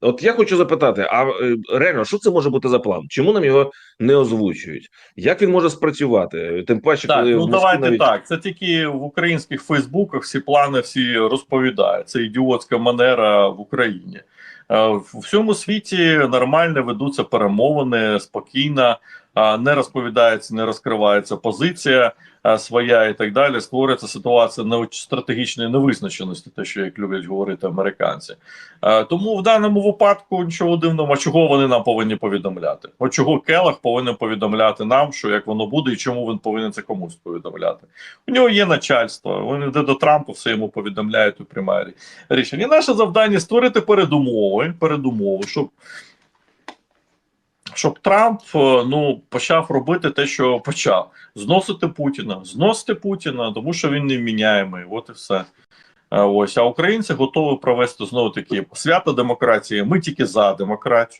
От я хочу запитати: а е, реально, що це може бути за план? Чому нам його не озвучують? Як він може спрацювати? Тим паче, Так, коли ну в давайте навіть... так. Це тільки в українських Фейсбуках всі плани всі розповідають. Це ідіотська манера в Україні. Е, В всьому світі нормально ведуться перемовини спокійно, е, не розповідається, не розкривається позиція е, своя і так далі. Створюється ситуація не стратегічної невизначеності, те, що як люблять говорити американці. Тому в даному випадку нічого дивного, чого вони нам повинні повідомляти? От чого Келах повинен повідомляти нам, що як воно буде, і чому він повинен це комусь повідомляти? У нього є начальство. Він йде до Трампа, все йому повідомляють і приймає рішення. І наше завдання створити передумови, передумови, щоб. Щоб Трамп е, ну почав робити те, що почав: зносити Путіна, зносити Путіна, тому що він невміняємий. От і все. Е, Ось а українці готові провести знову таки свято демократії. Ми тільки за демократію.